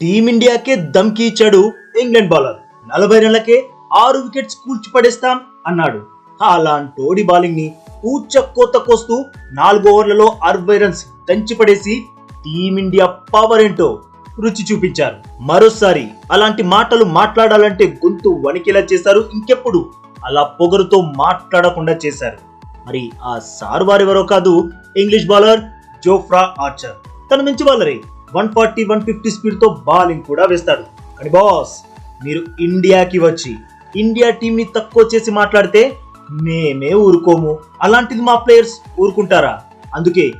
టీమిండియాకే దమ్కి ఇచ్చాడు England bowler. నలభై రన్లకే ఆరు వికెట్స్ కూల్చిపడేస్తాం అన్నాడు. అలాంటోడి బౌలింగ్ని కూచ కోత కోస్తూ నాలుగు ఓవర్లలో అరవై రన్స్ దంచిపడేసి టీమిండియా పవర్ ఏంటో రుచి చూపించారు. మరోసారి అలాంటి మాటలు మాట్లాడాలంటే గొంతు వణికేలా చేశారు ఇంకెప్పుడు? అలా పొగరుతో మాట్లాడకుండా చేశారు. మరి ఆ సార్ వారెవరో కాదు ఇంగ్లీష్ బౌలర్ జోఫ్రా ఆర్చర్. తన మంచి బౌలరే. వన్ ఫార్టీ వన్ ఫిఫ్టీ స్పీడ్తో బౌలింగ్ కూడా వేస్తాడు కానీ బాస్ మీరు ఇండియాకి వచ్చి ఇండియా టీమ్ని తక్కువ చేసి మాట్లాడితే మేమే ఊరుకోము. అలాంటిది మా ప్లేయర్స్ ఊరుకుంటారా? అందుకే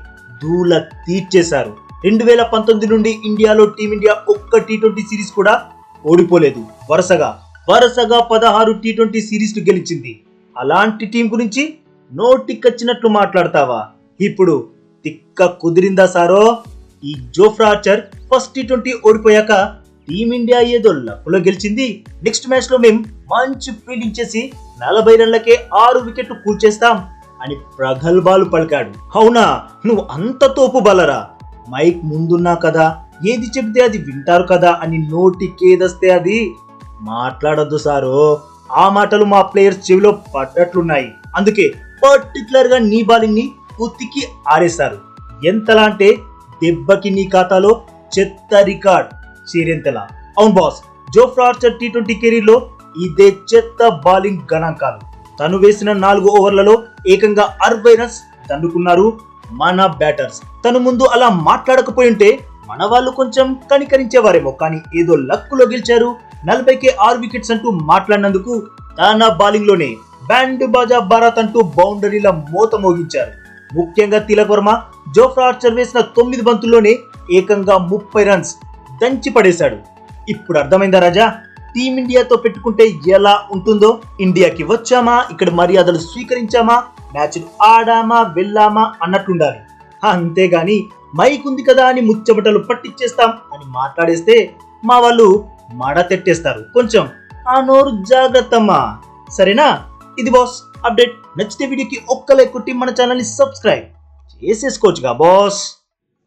దూల తీర్చేశారు. రెండు వేల పంతొమ్మిది నుండి ఇండియాలో టీమిండియా ఒక్క టీ ట్వంటీ సిరీస్ కూడా ఓడిపోలేదు. వరుసగా వరుసగా పదహారు టీ ట్వంటీ సిరీస్లు గెలిచింది. అలాంటి టీం గురించి నోటికొచ్చినట్లు మాట్లాడతావా? ఇప్పుడు తిక్క కుదిరిందా సారో? ఈ Jofra Archer first T twenty ఓడిపోయాక team India ఏదో లక్కులో గెలిచింది. నెక్స్ట్ మ్యాచ్లో మేము మంచి ఫీల్డింగ్ చేసి నలభై రన్లకే ఆరు వికెట్లు కూల్చేస్తాం అని ప్రగల్భాలు పలికాడు. అవునా? నువ్వు అంత తోపు బలరా. మైక్ ముందున్నా కదా ఏది చెబితే అది వింటారు కదా అని నోటికేదస్తే అది. మాట్లాడొద్దు సారు. ఆ మాటలు మా ప్లేయర్స్ చెవిలో పడ్డట్లున్నాయి. అందుకే పర్టికులర్గా నీ బాలింగ్ని ఉతికి ఆరేశారు. ఎంతలా అంటే దెబ్బకి నీ ఖాతాలో చెత్త రికార్డ్. చేరేంతలా అవును boss Jofra Archer T twenty కెరీర్లో ఇదే చెత్త బౌలింగ్ గణాంకాలు. తను వేసిన నాలుగు ఓవర్లలో ఏకంగా అరవై రన్స్ దండుకున్నారు మన బ్యాటర్స్. తను ముందు అలా మాట్లాడకపోయి ఉంటే మన వాళ్ళు కొంచెం కనికరించేవారేమో కానీ ఏదో లక్కులో గెలిచారు. నలభైకే ఆరు వికెట్స్ అంటూ మాట్లాడినందుకు తన బౌలింగ్లోనే బ్యాండ్ బాజా భారత్ అంటూ బౌండరీల మోత మోగించారు. ముఖ్యంగా తిలక్ వర్మ జోఫ్రా ఆర్చర్ వేసిన తొమ్మిది బంతుల్లోనే ఏకంగా ముప్పై రన్స్ దంచి పడేశాడు. ఇప్పుడు అర్థమైందా రాజా? టీమిండియాతో పెట్టుకుంటే ఎలా ఉంటుందో? ఇండియాకి వచ్చామా? ఇక్కడ మర్యాదలు స్వీకరించామా? మ్యాచ్ ఆడామా? వెళ్ళామా? అన్నట్టుండాలి అంతేగాని మైక్ ఉంది కదా అని ముచ్చబట్టలు పట్టించేస్తాం అని మాట్లాడేస్తే మా వాళ్ళు మడతెట్టేస్తారు కొంచెం ఆ నోరు జాగ్రత్తమ్మా. సరేనా? ఇది బాస్ అప్డేట్. నచ్చితే వీడియోకి ఒక్క లైక్ కొట్టి మన ఛానల్ని సబ్స్క్రైబ్. చేసేసుకోవచ్చుగా బాస్